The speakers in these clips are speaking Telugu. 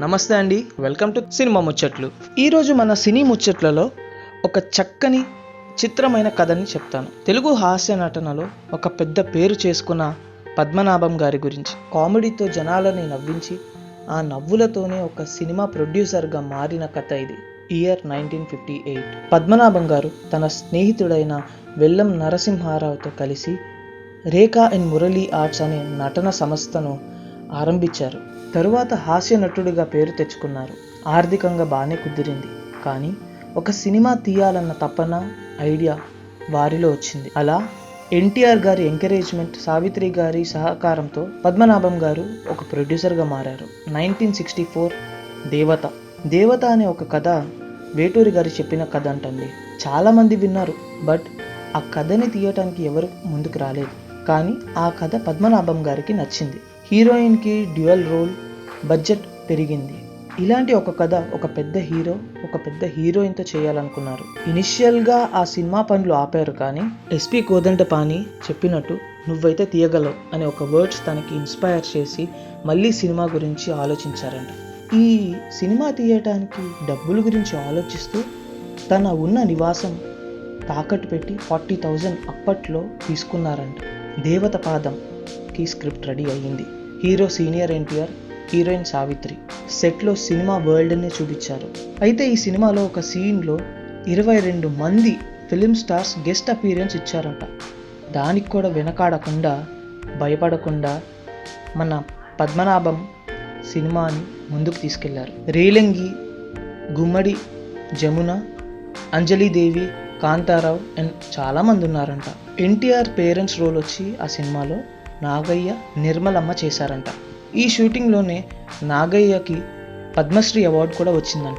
నమస్తే అండి. వెల్కమ్ టు సినిమా ముచ్చట్లు. ఈరోజు మన సినీ ముచ్చట్లలో ఒక చక్కని చిత్రమైన కథని చెప్తాను. తెలుగు హాస్య నటనలో ఒక పెద్ద పేరు చేసుకున్న పద్మనాభం గారి గురించి. కామెడీతో జనాలని నవ్వించి ఆ నవ్వులతోనే ఒక సినిమా ప్రొడ్యూసర్గా మారిన కథ ఇది. Year nineteen fifty eight Padmanabham గారు తన స్నేహితుడైన వెల్లం నరసింహారావుతో కలిసి రేఖా అండ్ మురళీ ఆర్ట్స్ అనే నటన సంస్థను ఆరంభించారు. తరువాత హాస్య నటుడిగా పేరు తెచ్చుకున్నారు. ఆర్థికంగా బాగానే కుదిరింది. కానీ ఒక సినిమా తీయాలన్న తపన ఐడియా వారిలో వచ్చింది. అలా ఎన్టీఆర్ గారి ఎంకరేజ్మెంట్ సావిత్రి గారి సహకారంతో పద్మనాభం గారు ఒక ప్రొడ్యూసర్గా మారారు. నైన్టీన్ సిక్స్టీ ఫోర్ దేవత. దేవత అనే ఒక కథ వేటూరి గారు చెప్పిన కథ అంటండి. చాలామంది విన్నారు బట్ ఆ కథని తీయటానికి ఎవరు ముందుకు రాలేదు. కానీ ఆ కథ పద్మనాభం గారికి నచ్చింది. హీరోయిన్కి డ్యూయల్ రోల్ బడ్జెట్ పెరిగింది. ఇలాంటి ఒక కథ ఒక పెద్ద హీరో ఒక పెద్ద హీరోయిన్తో చేయాలనుకున్నారు. ఇనిషియల్గా ఆ సినిమా పనులు ఆపారు కానీ ఎస్పి కోదండపాణి చెప్పినట్టు నువ్వైతే తీయగలవు అనే ఒక వర్డ్స్ తనకి ఇన్స్పైర్ చేసి మళ్ళీ సినిమా గురించి ఆలోచించారంట. ఈ సినిమా తీయటానికి డబ్బుల గురించి ఆలోచిస్తూ తన ఉన్న నివాసం తాకట్టు పెట్టి ఫార్టీ థౌజండ్ అప్పట్లో తీసుకున్నారంట. దేవత పాదంకి స్క్రిప్ట్ రెడీ అయ్యింది. Hero senior NTR heroine Savitri. సెట్లో సినిమా వరల్డ్ని చూపించారు. అయితే ఈ సినిమాలో ఒక సీన్లో ఇరవై రెండు మంది ఫిలిం స్టార్స్ గెస్ట్ అపీరియన్స్ ఇచ్చారంట. దానికి కూడా వెనకాడకుండా భయపడకుండా మన పద్మనాభం సినిమాని ముందుకు తీసుకెళ్ళారు. రేలంగి గుమ్మడి జమున అంజలిదేవి కాంతారావు అండ్ చాలామంది ఉన్నారంట. ఎన్టీఆర్ పేరెంట్స్ రోల్ వచ్చి ఆ సినిమాలో నాగయ్య నిర్మలమ్మ చేశారంట. ఈ షూటింగ్లోనే నాగయ్యకి పద్మశ్రీ అవార్డు కూడా వచ్చిందంట.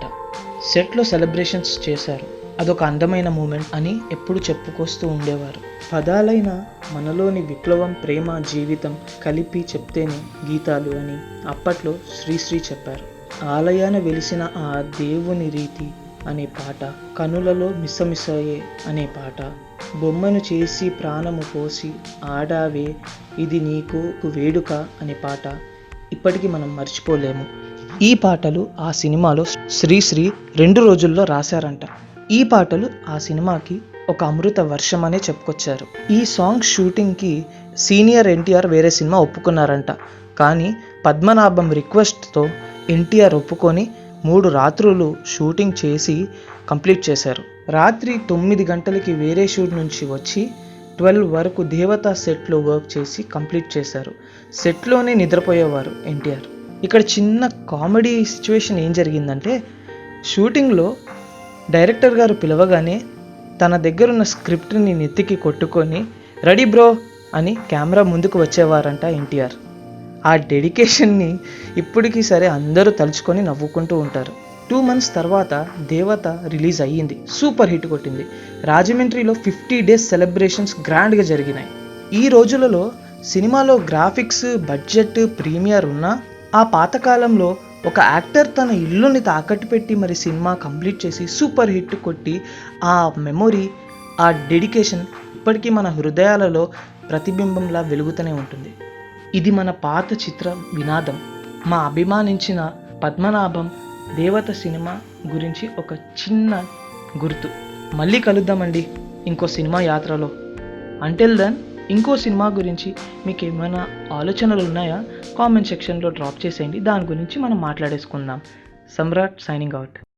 సెట్లో సెలబ్రేషన్స్ చేశారు. అదొక అందమైన మూమెంట్ అని ఎప్పుడు చెప్పుకొస్తూ ఉండేవారు. పదాలైన మనలోని విప్లవం ప్రేమ జీవితం కలిపి చెప్తేనే గీతాలు అని అప్పట్లో శ్రీశ్రీ చెప్పారు. ఆలయాన వెలిసిన ఆ దేవుని రీతి అనే పాట కనులలో మిసమిసయే అనే పాట. బొమ్మను చేసి ప్రాణము పోసి ఆడావే ఇది నీకు వేడుక అనే పాట. ఇప్పటికీ మనం మర్చిపోలేము. ఈ పాటలు ఆ సినిమాలో శ్రీశ్రీ రెండు రోజుల్లో రాశారంట. ఈ పాటలు ఆ సినిమాకి ఒక అమృత వర్షం అనే చెప్పుకొచ్చారు. ఈ సాంగ్ షూటింగ్కి సీనియర్ ఎన్టీఆర్ వేరే సినిమా ఒప్పుకున్నారంట. కానీ పద్మనాభం రిక్వెస్ట్తో ఎన్టీఆర్ ఒప్పుకొని మూడు రాత్రులు షూటింగ్ చేసి కంప్లీట్ చేశారు. రాత్రి తొమ్మిది గంటలకి వేరే షూట్ నుంచి వచ్చి ట్వెల్వ్ వరకు దేవతా సెట్లో వర్క్ చేసి కంప్లీట్ చేశారు. సెట్లోనే నిద్రపోయేవారు ఎన్టీఆర్. ఇక్కడ చిన్న కామెడీ సిచ్యువేషన్ ఏం జరిగిందంటే షూటింగ్లో డైరెక్టర్ గారు పిలవగానే తన దగ్గరున్న స్క్రిప్ట్ని నెత్తికి కొట్టుకొని రెడీ బ్రో అని కెమెరా ముందుకు వచ్చేవారంట ఎన్టీఆర్. ఆ డెడికేషన్ని ఇప్పటికీ సరే అందరూ తలుచుకొని నవ్వుకుంటూ ఉంటారు. టూ మంత్స్ తర్వాత దేవత రిలీజ్ అయ్యింది. సూపర్ హిట్ కొట్టింది. రాజమండ్రిలో ఫిఫ్టీ డేస్ సెలబ్రేషన్స్ గ్రాండ్గా జరిగినాయి. ఈ రోజులలో సినిమాలో గ్రాఫిక్స్ బడ్జెట్ ప్రీమియర్ ఉన్నా ఆ పాతకాలంలో ఒక యాక్టర్ తన ఇల్లుని తాకట్టు పెట్టి మరి సినిమా కంప్లీట్ చేసి సూపర్ హిట్ కొట్టి ఆ మెమొరీ ఆ డెడికేషన్ ఇప్పటికీ మన హృదయాలలో ప్రతిబింబంలా వెలుగుతూనే ఉంటుంది. ఇది మన పాత చిత్ర వినాదం. మా అభిమానించిన పద్మనాభం దేవత సినిమా గురించి ఒక చిన్న గుర్తు. మళ్ళీ కలుద్దామండి ఇంకో సినిమా యాత్రలో. అంటిల్ దెన్ ఇంకో సినిమా గురించి మీకు ఏమైనా ఆలోచనలు ఉన్నాయా? కామెంట్ సెక్షన్లో డ్రాప్ చేసేయండి. దాని గురించి మనం మాట్లాడేసుకుందాం. సమ్రాట్ సైనింగ్ అవుట్.